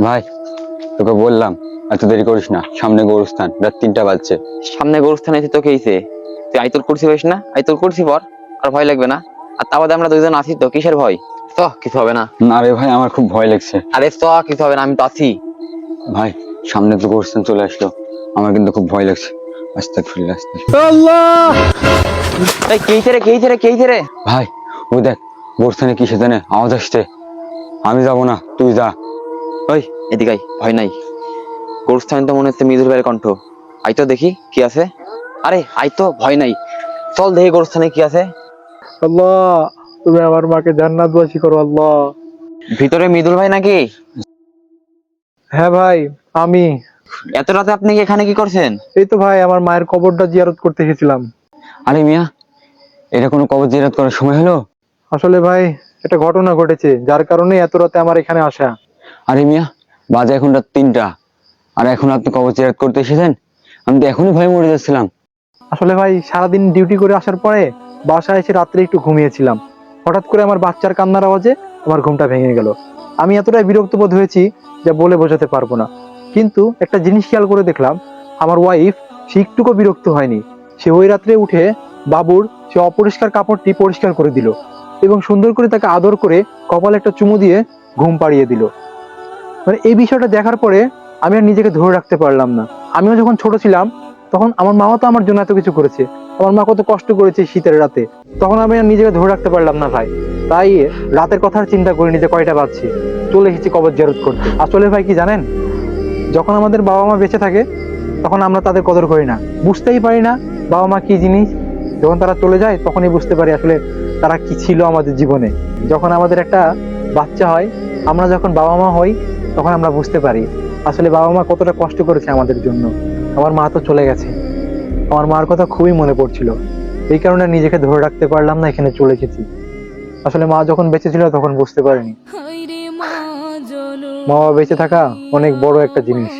ভাই তোকে বললাম এত দেরি করিস না। সামনে গৌরস্থান রাত তিনটা বাজছে। সামনে গরুস্থানে এসে তোকে এইছে তুই আইতল করছি হইস না? আইতল করছি পর আর ভয় লাগবে না। আর তা বাদে আমরা দুইজন আছি তো কিসের ভয়? কিছু হবে না। না রে ভাই আমার খুব ভয় লাগছে। আরে তো কিছু হবে না আমি তো আছি। ভাই সামনে তো গৌরস্থান চলে আসলো। আমার কিন্তু খুব ভয় লাগছে। আস্তে ফিরে আসতে এই কেইছে রে কেইছে রে কেইছে রে? ভাই ও দেখ গৌরস্থানে কিসে জানে? আওয়াজ আসছে। আমি যাব না তুই যা। ওই এদিকে ভয় নাই। গরুস্থানে তো মনে হচ্ছে মৃদুর ভাইয়ের কণ্ঠ। আই তো দেখি কি আছে? আরে আই তো ভয় নাই। চল দেখি গরুস্থানে কি আছে। আল্লাহ তুমি আমার মাকে জান্নাতবাসী করো আল্লাহ। ভিতরে মৃদুল ভাই নাকি? হ্যাঁ ভাই আমি। এত রাতে আপনি কি এখানে কি করছেন? এই তো ভাই আমার মায়ের কবরটা জিয়ারত করতে এসেছিলাম। আরে মিয়া এটা কোনো কবর জিরাত করার সময় হলো? আসলে ভাই একটা ঘটনা ঘটেছে যার কারণে এত রাতে আমার এখানে আসা। আরে মিয়া, বাজে এখন রাত তিনটা। আর এখন আপনি কবর জিরাত করতে এসেছেন? আমি তো এখনই ভয় মরে যাচ্ছিলাম। আসলে ভাই, সারাদিন ডিউটি করে আসার পরে বাসায় এসে রাত্রে একটু ঘুমিয়েছিলাম। হঠাৎ করে আমার বাচ্চার কান্নার আওয়াজে আমার ঘুমটা ভেঙে গেল। আমি এতটাই বিরক্ত বোধ হয়েছি যা বলে বোঝাতে পারব না। কিন্তু একটা জিনিস খেয়াল করে দেখলাম, আমার ওয়াইফ সে একটুকু বিরক্ত হয়নি। সে ওই রাত্রে উঠে বাবুর সে অপরিষ্কার কাপড়টি পরিষ্কার করে দিল এবং সুন্দর করে তাকে আদর করে কপালে একটা চুমু দিয়ে ঘুম পাড়িয়ে দিল। মানে এই বিষয়টা দেখার পরে আমি আর নিজেকে ধরে রাখতে পারলাম না। আমিও যখন ছোট ছিলাম, তখন আমার মাও তো আমার জন্য এত কিছু করেছে। আমার মা কত কষ্ট করেছে শীতের রাতে। তখন আমি আর নিজেকে ধরে রাখতে পারলাম না ভাই। তাই রাতের কথা চিন্তা করিনি যে কয়টা বাজছে। চলে এসেছি কবর জেরত করতে। আসলে ভাই কি জানেন? যখন আমাদের বাবা মা বেঁচে থাকে, তখন আমরা তাদের কদর করি না। বুঝতেই পারি না বাবা মা কি জিনিস। যখন তারা চলে যায়, তখনই বুঝতে পারি আসলে তারা কি ছিল আমাদের জীবনে। যখন আমাদের একটা বাচ্চা হয়, আমরা যখন বাবা মা হই তখন আমরা বুঝতে পারি আসলে বাবা মা কতটা কষ্ট করেছে আমাদের জন্য। আমার মা তো চলে গেছে। আমার মার কথা খুবই মনে পড়ছিল। এই কারণে নিজেকে ধরে রাখতে পারলাম না এখানে চলে গেছি আসলে মা যখন বেঁচে ছিল তখন বুঝতে পারিনি। মা বাবা বেঁচে থাকা অনেক বড় একটা জিনিস।